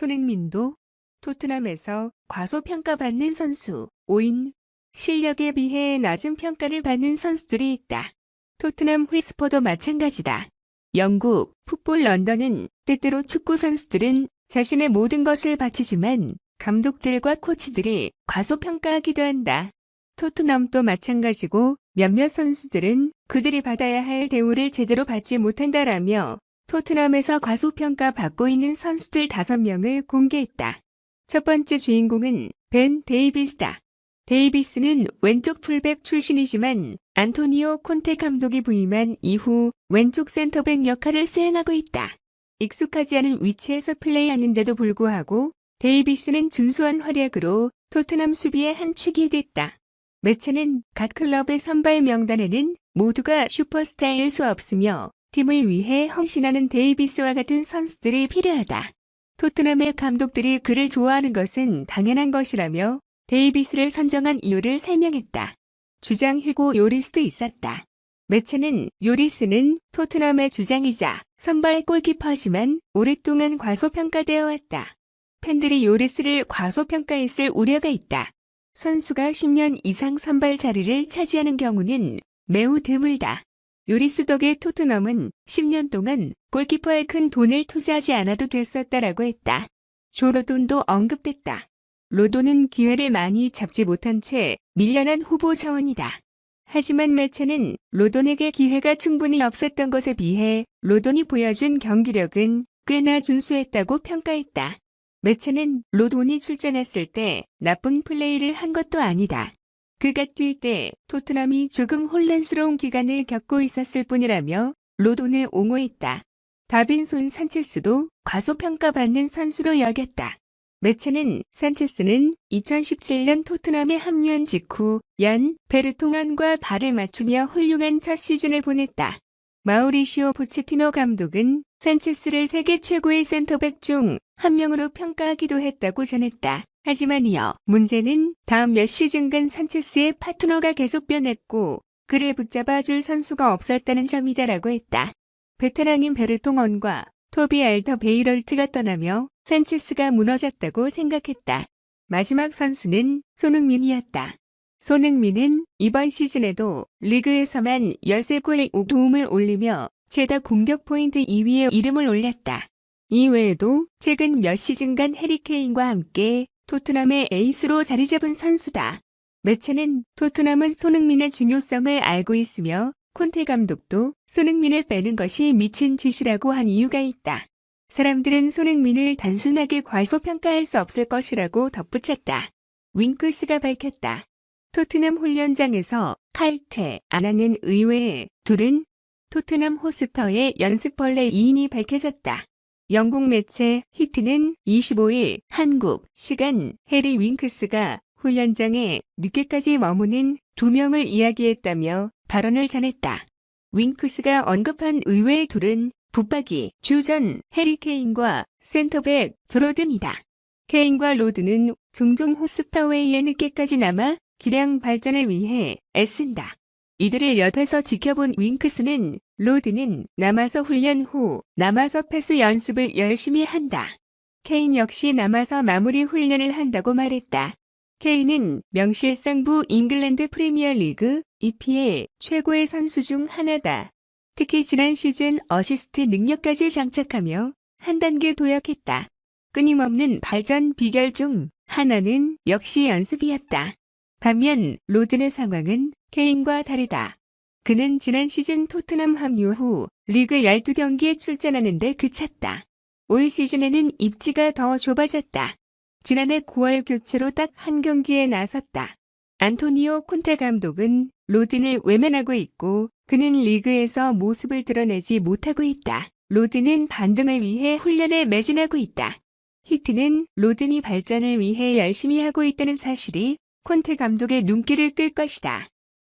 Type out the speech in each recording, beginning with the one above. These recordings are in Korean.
손흥민도 토트넘에서 과소평가받는 선수 5인 실력에 비해 낮은 평가를 받는 선수들이 있다. 토트넘 홀스퍼도 마찬가지다. 영국 풋볼 런던은 때때로 축구 선수들은 자신의 모든 것을 바치지만 감독들과 코치들이 과소평가하기도 한다. 토트넘도 마찬가지고 몇몇 선수들은 그들이 받아야 할 대우를 제대로 받지 못한다라며 토트넘에서 과소평가 받고 있는 선수들 5명을 공개했다. 첫 번째 주인공은 벤 데이비스다. 데이비스는 왼쪽 풀백 출신이지만 안토니오 콘테 감독이 부임한 이후 왼쪽 센터백 역할을 수행하고 있다. 익숙하지 않은 위치에서 플레이하는데도 불구하고 데이비스는 준수한 활약으로 토트넘 수비의 한 축이 됐다. 매체는 각 클럽의 선발 명단에는 모두가 슈퍼스타일 수 없으며 팀을 위해 헌신하는 데이비스와 같은 선수들이 필요하다. 토트넘의 감독들이 그를 좋아하는 것은 당연한 것이라며 데이비스를 선정한 이유를 설명했다. 주장 휴고 요리스도 있었다. 매체는 요리스는 토트넘의 주장이자 선발 골키퍼지만 오랫동안 과소평가되어 왔다. 팬들이 요리스를 과소평가했을 우려가 있다. 선수가 10년 이상 선발 자리를 차지하는 경우는 매우 드물다. 요리스 덕에 토트넘은 10년 동안 골키퍼에 큰 돈을 투자하지 않아도 됐었다라고 했다. 조로돈도 언급됐다. 로돈은 기회를 많이 잡지 못한 채 밀려난 후보 자원이다. 하지만 매체는 로돈에게 기회가 충분히 없었던 것에 비해 로돈이 보여준 경기력은 꽤나 준수했다고 평가했다. 매체는 로돈이 출전했을 때 나쁜 플레이를 한 것도 아니다. 그가 뛸 때 토트넘이 조금 혼란스러운 기간을 겪고 있었을 뿐이라며 로돈을 옹호했다. 다빈손 산체스도 과소평가받는 선수로 여겼다. 매체는 산체스는 2017년 토트넘에 합류한 직후 연 베르통안과 발을 맞추며 훌륭한 첫 시즌을 보냈다. 마우리시오 포체티노 감독은 산체스를 세계 최고의 센터백 중 한 명으로 평가하기도 했다고 전했다. 하지만 이어 문제는 다음 몇 시즌간 산체스의 파트너가 계속 변했고 그를 붙잡아 줄 선수가 없었다는 점이다라고 했다. 베테랑인 베르통언과 토비 알더 베이럴트가 떠나며 산체스가 무너졌다고 생각했다. 마지막 선수는 손흥민이었다. 손흥민은 이번 시즌에도 리그에서만 13골 5도움을 올리며 최다 공격 포인트 2위에 이름을 올렸다. 이외에도 최근 몇 시즌간 해리케인과 함께 토트넘의 에이스로 자리 잡은 선수다. 매체는 토트넘은 손흥민의 중요성을 알고 있으며 콘테 감독도 손흥민을 빼는 것이 미친 짓이라고 한 이유가 있다. 사람들은 손흥민을 단순하게 과소평가할 수 없을 것이라고 덧붙였다. 윙크스가 밝혔다. 토트넘 훈련장에서 칼테, 아나는 의외의 둘은 토트넘 호스퍼의 연습벌레 2인이 밝혀졌다. 영국 매체 히트는 25일 한국 시간 해리 윙크스가 훈련장에 늦게까지 머무는 두 명을 이야기했다며 발언을 전했다. 윙크스가 언급한 의외의 둘은 붙박이 주전 해리 케인과 센터백 조로든이다. 케인과 로드는 종종 호스파웨이에 늦게까지 남아 기량 발전을 위해 애쓴다. 이들을 옆에서 지켜본 윙크스는 로드는 남아서 훈련 후 남아서 패스 연습을 열심히 한다. 케인 역시 남아서 마무리 훈련을 한다고 말했다. 케인은 명실상부 잉글랜드 프리미어리그 EPL 최고의 선수 중 하나다. 특히 지난 시즌 어시스트 능력까지 장착하며 한 단계 도약했다. 끊임없는 발전 비결 중 하나는 역시 연습이었다. 반면 로든의 상황은 케인과 다르다. 그는 지난 시즌 토트넘 합류 후 리그 12경기에 출전하는데 그쳤다. 올 시즌에는 입지가 더 좁아졌다. 지난해 9월 교체로 딱 한 경기에 나섰다. 안토니오 콘테 감독은 로든을 외면하고 있고 그는 리그에서 모습을 드러내지 못하고 있다. 로든은 반등을 위해 훈련에 매진하고 있다. 히트는 로든이 발전을 위해 열심히 하고 있다는 사실이 콘테 감독의 눈길을 끌 것이다.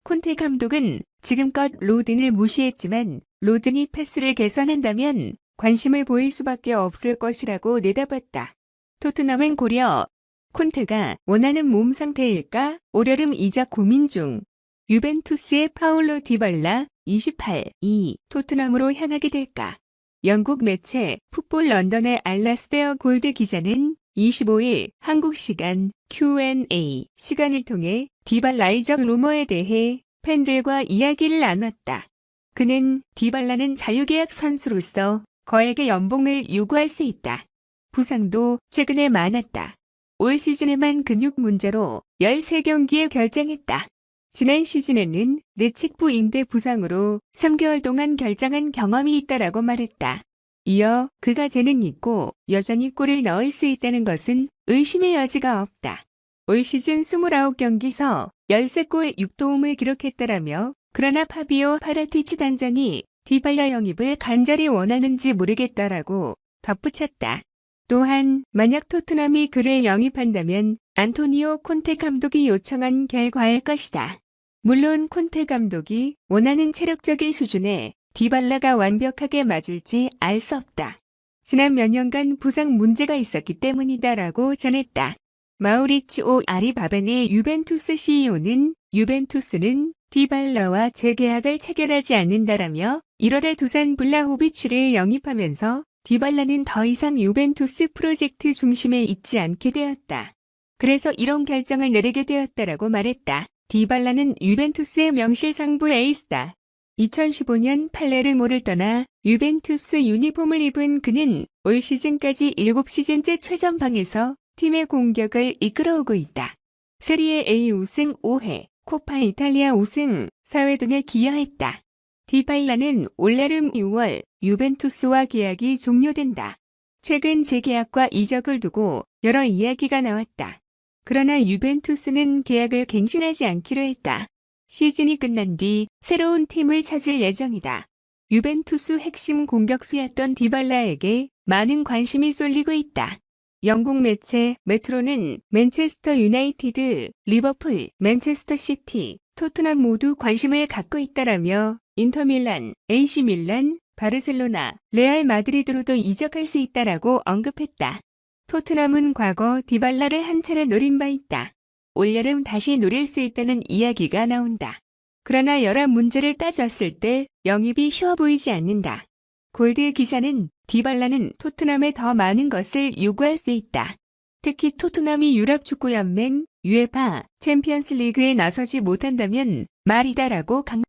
콘테 감독은 지금껏 로든을 무시했지만 로든이 패스를 개선한다면 관심을 보일 수밖에 없을 것이라고 내다봤다. 토트넘은 고려 콘테가 원하는 몸 상태일까? 올여름 이자 고민 중. 유벤투스의 파울로 디발라 28, 2 토트넘으로 향하게 될까? 영국 매체 풋볼 런던의 알라스베어 골드 기자는 25일 한국 시간 Q&A 시간을 통해 디발라이적 루머에 대해 팬들과 이야기를 나눴다. 그는 디발라는 자유계약 선수로서 거액의 연봉을 요구할 수 있다. 부상도 최근에 많았다. 올 시즌에만 근육 문제로 13경기에 결장했다. 지난 시즌에는 내측부 인대 부상으로 3개월 동안 결장한 경험이 있다라고 말했다. 이어 그가 재능 있고 여전히 골을 넣을 수 있다는 것은 의심의 여지가 없다. 올 시즌 29경기서 13골 6도움을 기록했다라며 그러나 파비오 파라티치 단장이 디발라 영입을 간절히 원하는지 모르겠다라고 덧붙였다. 또한 만약 토트넘이 그를 영입한다면 안토니오 콘테 감독이 요청한 결과일 것이다. 물론 콘테 감독이 원하는 체력적인 수준에 디발라가 완벽하게 맞을지 알 수 없다. 지난 몇 년간 부상 문제가 있었기 때문이다라고 전했다. 마우리치오 아리바벤의 유벤투스 CEO는 유벤투스는 디발라와 재계약을 체결하지 않는다라며 1월에 두산 블라호비치를 영입하면서 디발라는 더 이상 유벤투스 프로젝트 중심에 있지 않게 되었다. 그래서 이런 결정을 내리게 되었다라고 말했다. 디발라는 유벤투스의 명실상부 에이스다. 2015년 팔레르모를 떠나 유벤투스 유니폼을 입은 그는 올 시즌까지 7시즌째 최전방에서 팀의 공격을 이끌어오고 있다. 세리에 A 우승 5회, 코파 이탈리아 우승 4회 등에 기여했다. 디발라는 올여름 6월 유벤투스와 계약이 종료된다. 최근 재계약과 이적을 두고 여러 이야기가 나왔다. 그러나 유벤투스는 계약을 갱신하지 않기로 했다. 시즌이 끝난 뒤 새로운 팀을 찾을 예정이다. 유벤투스 핵심 공격수였던 디발라에게 많은 관심이 쏠리고 있다. 영국 매체 메트로는 맨체스터 유나이티드, 리버풀, 맨체스터 시티, 토트넘 모두 관심을 갖고 있다라며 인터밀란, AC 밀란, 바르셀로나, 레알 마드리드로도 이적할 수 있다라고 언급했다. 토트넘은 과거 디발라를 한 차례 노린 바 있다. 올여름 다시 노릴 수 있다는 이야기가 나온다. 그러나 여러 문제를 따졌을 때 영입이 쉬워 보이지 않는다. 골드 기자는 디발라는 토트넘에 더 많은 것을 요구할 수 있다. 특히 토트넘이 유럽 축구연맹, UEFA, 챔피언스 리그에 나서지 못한다면 말이다라고 강